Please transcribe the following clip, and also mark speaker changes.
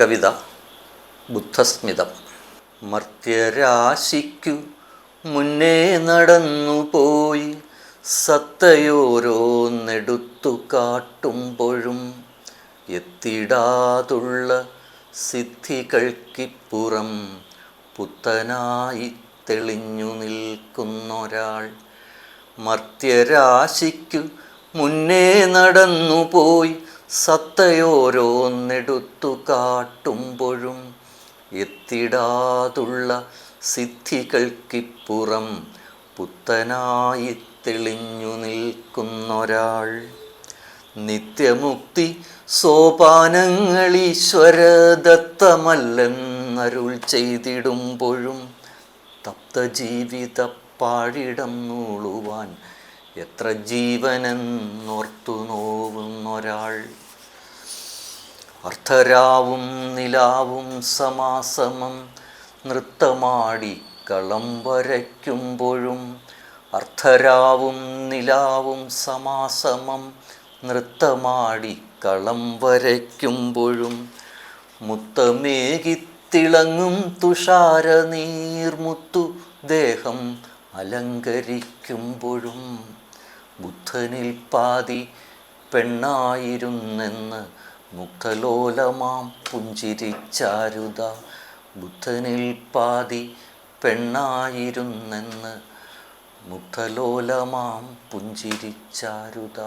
Speaker 1: കവിത ബുദ്ധസ്മിതം. മർത്യരാശിക്കു മുന്നേ നടന്നുപോയി സത്തയോരോന്നെടുത്തു കാട്ടുമ്പോഴും എത്തിടാതുള്ള സിദ്ധികൾക്കിപ്പുറം പുത്തനായി തെളിഞ്ഞു നിൽക്കുന്നൊരാൾ. മർത്യരാശിക്കു മുന്നേ നടന്നുപോയി സത്തയോരോന്നെടുത്തു കാട്ടുമ്പോഴും എത്തിടാതുള്ള സിദ്ധികൾക്കിപ്പുറം പുത്തനായി തെളിഞ്ഞു നിൽക്കുന്നൊരാൾ. നിത്യമുക്തി സോപാനങ്ങൾ ഈശ്വരദത്തമല്ലെന്നരുൾ ചെയ്തിടുമ്പോഴും തപ്തജീവിത പാഴിടം നൂളുവാൻ എത്ര ജീവനെന്നോർത്തു നോവുന്നൊരാൾ. അർദ്ധരാവും നിലാവും സമാസമം നൃത്തമാടി കളം വരയ്ക്കുമ്പോഴും അർദ്ധരാവും നിലാവും സമാസമം നൃത്തമാടി കളം വരയ്ക്കുമ്പോഴും മുത്തമേകിത്തിളങ്ങും തുഷാരനീർമുത്തു ദേഹം അലങ്കരിക്കുമ്പോഴും ബുദ്ധനിൽ പാതി പെണ്ണായിരുന്നെന്ന് മുക്തലോലമാം പുഞ്ചിരിച്ചാരുത. ബുദ്ധനിൽ പാതി പെണ്ണായിരുന്നെന്ന് മുക്തലോലമാം പുഞ്ചിരിച്ചാരുത.